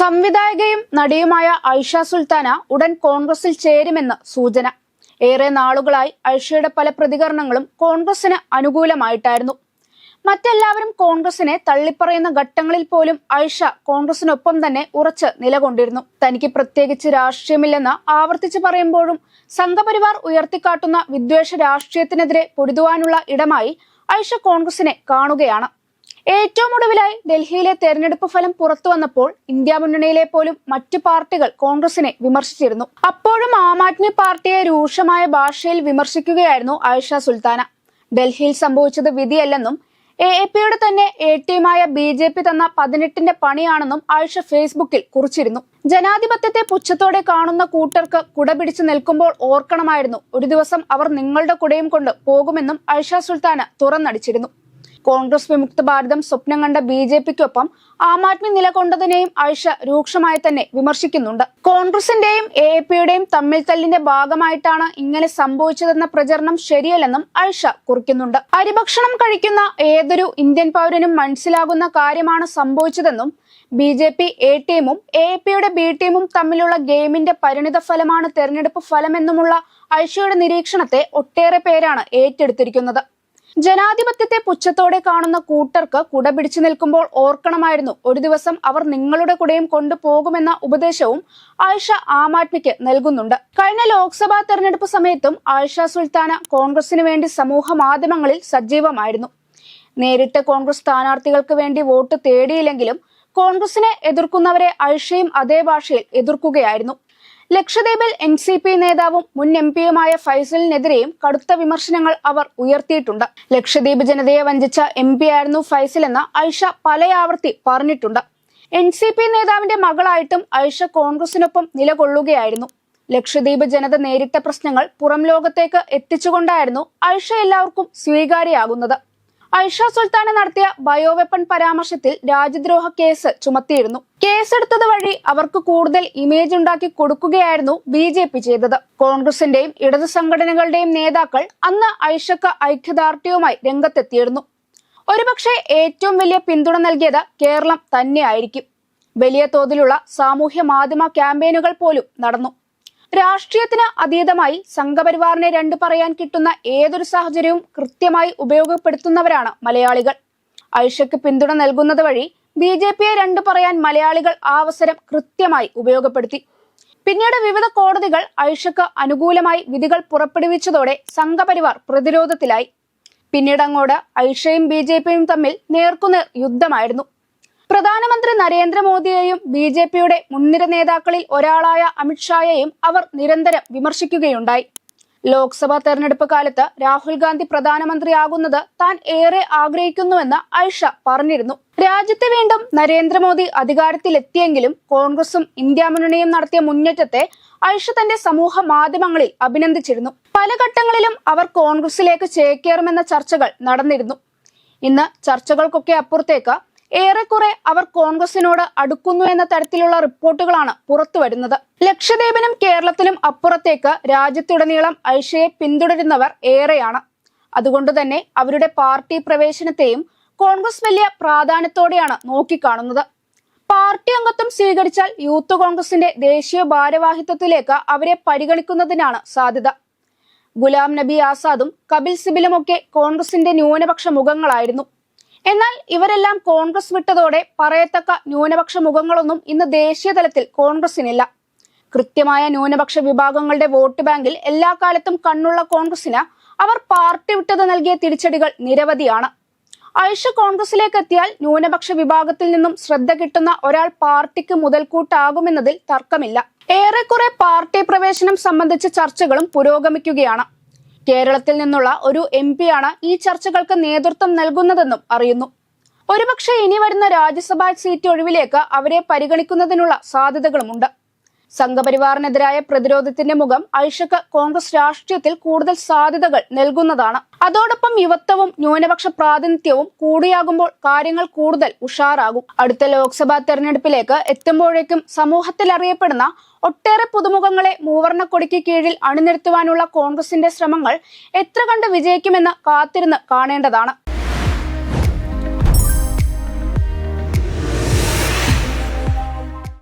സംവിധായകയും നടിയുമായ ഐഷ സുൽത്താന ഉടൻ കോൺഗ്രസിൽ ചേരുമെന്ന് സൂചന. ഏറെ നാളുകളായി ഐഷയുടെ പല പ്രതികരണങ്ങളും കോൺഗ്രസിന് അനുകൂലമായിട്ടായിരുന്നു. മറ്റെല്ലാവരും കോൺഗ്രസിനെ തള്ളിപ്പറയുന്ന ഘട്ടങ്ങളിൽ പോലും ഐഷ കോൺഗ്രസിനൊപ്പം തന്നെ ഉറച്ച് നിലകൊണ്ടിരുന്നു. തനിക്ക് പ്രത്യേകിച്ച് രാഷ്ട്രീയമില്ലെന്ന് ആവർത്തിച്ച് പറയുമ്പോഴും സംഘപരിവാർ ഉയർത്തിക്കാട്ടുന്ന വിദ്വേഷ രാഷ്ട്രീയത്തിനെതിരെ പൊരുതുവാനുള്ള ഇടമായി ഐഷ കോൺഗ്രസിനെ കാണുകയാണ്. ഏറ്റവും ഒടുവിലായി ഡൽഹിയിലെ തെരഞ്ഞെടുപ്പ് ഫലം പുറത്തു വന്നപ്പോൾ ഇന്ത്യ മുന്നണിയിലെ പോലും മറ്റു പാർട്ടികൾ കോൺഗ്രസിനെ വിമർശിച്ചിരുന്നു. അപ്പോഴും ആം ആദ്മി പാർട്ടിയെ രൂക്ഷമായ ഭാഷയിൽ വിമർശിക്കുകയായിരുന്നു ആയിഷ സുൽത്താന. ഡൽഹിയിൽ സംഭവിച്ചത് വിധിയല്ലെന്നും എ എ പിയുടെ തന്നെ എ ടിയുമായ ബി ജെ പി തന്ന പതിനെട്ടിന്റെ പണിയാണെന്നും ആയിഷ ഫേസ്ബുക്കിൽ കുറിച്ചിരുന്നു. ജനാധിപത്യത്തെ പുച്ഛത്തോടെ കാണുന്ന കൂട്ടർക്ക് കുട പിടിച്ചു നിൽക്കുമ്പോൾ ഓർക്കണമായിരുന്നു ഒരു ദിവസം അവർ നിങ്ങളുടെ കുടയും കൊണ്ട് പോകുമെന്നും ആയിഷ സുൽത്താന തുറന്നടിച്ചിരുന്നു. കോൺഗ്രസ് വിമുക്ത ഭാരതം സ്വപ്നം കണ്ട ബി ജെ പിക്കൊപ്പം ആം ആദ്മി നിലകൊണ്ടതിനെയും ഐഷ രൂക്ഷമായി തന്നെ വിമർശിക്കുന്നുണ്ട്. കോൺഗ്രസിന്റെയും എ പിയുടെയും തമ്മിൽ തല്ലിന്റെ ഭാഗമായിട്ടാണ് ഇങ്ങനെ സംഭവിച്ചതെന്ന പ്രചരണം ശരിയല്ലെന്നും ഐഷ കുറിക്കുന്നുണ്ട്. അരിഭക്ഷണം കഴിക്കുന്ന ഏതൊരു ഇന്ത്യൻ പൗരനും മനസ്സിലാകുന്ന കാര്യമാണ് സംഭവിച്ചതെന്നും ബി ജെ പി എ ടീമും എ പിയുടെ ബി ടീമും തമ്മിലുള്ള ഗെയിമിന്റെ പരിണിത ഫലമാണ് തെരഞ്ഞെടുപ്പ് ഫലമെന്നുമുള്ള ഐഷയുടെ നിരീക്ഷണത്തെ ഒട്ടേറെ പേരാണ് ഏറ്റെടുത്തിരിക്കുന്നത്. ജനാധിപത്യത്തെ പുച്ഛത്തോടെ കാണുന്ന കൂട്ടർക്ക് കുട പിടിച്ചു നിൽക്കുമ്പോൾ ഓർക്കണമായിരുന്നു. ഒരു ദിവസം അവർ നിങ്ങളുടെ കുടയും കൊണ്ടുപോകുമെന്ന ഉപദേശവും ആയിഷ ആം ആദ്മിക്ക് നൽകുന്നുണ്ട്. കഴിഞ്ഞ ലോക്സഭാ തെരഞ്ഞെടുപ്പ് സമയത്തും ആയിഷ സുൽത്താന കോൺഗ്രസിന് വേണ്ടി സമൂഹ മാധ്യമങ്ങളിൽ സജീവമായിരുന്നു. നേരിട്ട് കോൺഗ്രസ് സ്ഥാനാർത്ഥികൾക്ക് വേണ്ടി വോട്ട് തേടിയില്ലെങ്കിലും കോൺഗ്രസിനെ എതിർക്കുന്നവരെ ആയിഷയും അതേ ഭാഷയിൽ എതിർക്കുകയായിരുന്നു. ലക്ഷദ്വീപിൽ എൻ സി പി നേതാവും മുൻ എം പിയുമായ ഫൈസലിനെതിരെയും കടുത്ത വിമർശനങ്ങൾ അവർ ഉയർത്തിയിട്ടുണ്ട്. ലക്ഷദ്വീപ് ജനതയെ വഞ്ചിച്ച എം പി ആയിരുന്നു ഫൈസൽ എന്ന് ഐഷ പലയാവർത്തി പറഞ്ഞിട്ടുണ്ട്. എൻ സി പി നേതാവിന്റെ മകളായിട്ടും ഐഷ കോൺഗ്രസിനൊപ്പം നിലകൊള്ളുകയായിരുന്നു. ലക്ഷദ്വീപ് ജനത നേരിട്ട പ്രശ്നങ്ങൾ പുറം ലോകത്തേക്ക് എത്തിച്ചുകൊണ്ടായിരുന്നു ഐഷ എല്ലാവർക്കും സ്വീകാര്യയാകുന്നത്. ഐഷ സുൽത്താന നടത്തിയ ബയോവെപ്പൺ പരാമർശത്തിൽ രാജ്യദ്രോഹ കേസ് ചുമത്തിയിരുന്നു. കേസെടുത്തത് വഴി അവർക്ക് കൂടുതൽ ഇമേജ് ഉണ്ടാക്കി കൊടുക്കുകയായിരുന്നു ബി ജെ പി ചെയ്തത്. കോൺഗ്രസിന്റെയും ഇടതു സംഘടനകളുടെയും നേതാക്കൾ അന്ന് ഐഷക്ക് ഐക്യദാർഢ്യവുമായി രംഗത്തെത്തിയിരുന്നു. ഒരുപക്ഷെ ഏറ്റവും വലിയ പിന്തുണ നൽകിയത് കേരളം തന്നെയായിരിക്കും. വലിയ തോതിലുള്ള സാമൂഹ്യ മാധ്യമ ക്യാമ്പയിനുകൾ പോലും നടന്നു. രാഷ്ട്രീയത്തിന് അതീതമായി സംഘപരിവാറിനെ രണ്ടു പറയാൻ കിട്ടുന്ന ഏതൊരു സാഹചര്യവും കൃത്യമായി ഉപയോഗപ്പെടുത്തുന്നവരാണ് മലയാളികൾ. ഐഷയ്ക്ക് പിന്തുണ നൽകുന്നത് വഴി ബി ജെ പിയെ രണ്ടു പറയാൻ മലയാളികൾ ആ അവസരം കൃത്യമായി ഉപയോഗപ്പെടുത്തി. പിന്നീട് വിവിധ കോടതികൾ ഐഷയ്ക്ക് അനുകൂലമായി വിധികൾ പുറപ്പെടുവിച്ചതോടെ സംഘപരിവാർ പ്രതിരോധത്തിലായി. പിന്നീട് അങ്ങോട്ട് ഐഷയും ബി ജെ പിയും തമ്മിൽ നേർക്കുനേർ യുദ്ധമായിരുന്നു. പ്രധാനമന്ത്രി നരേന്ദ്രമോദിയെയും ബി ജെ പിയുടെ മുൻനിര നേതാക്കളിൽ ഒരാളായ അമിത്ഷായെയും അവർ നിരന്തരം വിമർശിക്കുകയുണ്ടായി. ലോക്സഭാ തെരഞ്ഞെടുപ്പ് കാലത്ത് രാഹുൽ ഗാന്ധി പ്രധാനമന്ത്രിയാകുന്നത് താൻ ഏറെ ആഗ്രഹിക്കുന്നുവെന്ന് ഐഷ പറഞ്ഞിരുന്നു. രാജ്യത്തെ വീണ്ടും നരേന്ദ്രമോദി അധികാരത്തിലെത്തിയെങ്കിലും കോൺഗ്രസും ഇന്ത്യ മുന്നണിയും നടത്തിയ മുന്നേറ്റത്തെ ഐഷ തന്റെ സമൂഹ മാധ്യമങ്ങളിൽ അഭിനന്ദിച്ചിരുന്നു. പല ഘട്ടങ്ങളിലും അവർ കോൺഗ്രസിലേക്ക് ചേക്കേറുമെന്ന ചർച്ചകൾ നടന്നിരുന്നു. ഇന്ന് ചർച്ചകൾക്കൊക്കെ അപ്പുറത്തേക്ക് ഏറെക്കുറെ അവർ കോൺഗ്രസിനോട് അടുക്കുന്നു എന്ന തരത്തിലുള്ള റിപ്പോർട്ടുകളാണ് പുറത്തു വരുന്നത്. ലക്ഷദ്വീപിനും കേരളത്തിനും അപ്പുറത്തേക്ക് രാജ്യത്തുടനീളം ഐഷയെ പിന്തുടരുന്നവർ ഏറെയാണ്. അതുകൊണ്ട് തന്നെ അവരുടെ പാർട്ടി പ്രവേശനത്തെയും കോൺഗ്രസ് വലിയ പ്രാധാന്യത്തോടെയാണ് നോക്കിക്കാണുന്നത്. പാർട്ടി അംഗത്വം സ്വീകരിച്ചാൽ യൂത്ത് കോൺഗ്രസിന്റെ ദേശീയ ഭാരവാഹിത്വത്തിലേക്ക് അവരെ പരിഗണിക്കുന്നതിനാണ് സാധ്യത. ഗുലാം നബി ആസാദും കപിൽ സിബിലുമൊക്കെ കോൺഗ്രസിന്റെ ന്യൂനപക്ഷ മുഖങ്ങളായിരുന്നു. എന്നാൽ ഇവരെല്ലാം കോൺഗ്രസ് വിട്ടതോടെ പറയത്തക്ക ന്യൂനപക്ഷ മുഖങ്ങളൊന്നും ഇന്ന് ദേശീയ തലത്തിൽ കോൺഗ്രസിനില്ല. കൃത്യമായ ന്യൂനപക്ഷ വിഭാഗങ്ങളുടെ വോട്ട് ബാങ്കിൽ എല്ലാ കാലത്തും കണ്ണുള്ള കോൺഗ്രസിന് അവർ പാർട്ടി വിട്ടത് നൽകിയ തിരിച്ചടികൾ നിരവധിയാണ്. ഐഷ കോൺഗ്രസിലേക്ക് എത്തിയാൽ ന്യൂനപക്ഷ വിഭാഗത്തിൽ നിന്നും ശ്രദ്ധ കിട്ടുന്ന ഒരാൾ പാർട്ടിക്ക് മുതൽക്കൂട്ടാകുമെന്നതിൽ തർക്കമില്ല. ഏറെക്കുറെ പാർട്ടി പ്രവേശനം സംബന്ധിച്ച ചർച്ചകളും പുരോഗമിക്കുകയാണ്. കേരളത്തിൽ നിന്നുള്ള ഒരു എം പിയാണ് ഈ ചർച്ചകൾക്ക് നേതൃത്വം നൽകുന്നതെന്നും അറിയുന്നു. ഒരുപക്ഷെ ഇനി വരുന്ന രാജ്യസഭാ സീറ്റ് ഒഴിവിലേക്ക് അവരെ പരിഗണിക്കുന്നതിനുള്ള സാധ്യതകളുമുണ്ട്. സംഘപരിവാറിനെതിരായ പ്രതിരോധത്തിന്റെ മുഖം ഐഷക്ക് കോൺഗ്രസ് രാഷ്ട്രീയത്തിൽ കൂടുതൽ സാധ്യതകൾ നൽകുന്നതാണ്. അതോടൊപ്പം യുവത്വവും ന്യൂനപക്ഷ പ്രാതിനിധ്യവും കൂടിയാകുമ്പോൾ കാര്യങ്ങൾ കൂടുതൽ ഉഷാറാകും. അടുത്ത ലോക്സഭാ തെരഞ്ഞെടുപ്പിലേക്ക് എത്തുമ്പോഴേക്കും സമൂഹത്തിൽ അറിയപ്പെടുന്ന ഒട്ടേറെ പുതുമുഖങ്ങളെ മൂവർണക്കൊടിക്ക് കീഴിൽ അണിനിരത്തുവാനുള്ള കോൺഗ്രസിന്റെ ശ്രമങ്ങൾ എത്ര കണ്ട് വിജയിക്കുമെന്ന് കാത്തിരുന്ന് കാണേണ്ടതാണ്.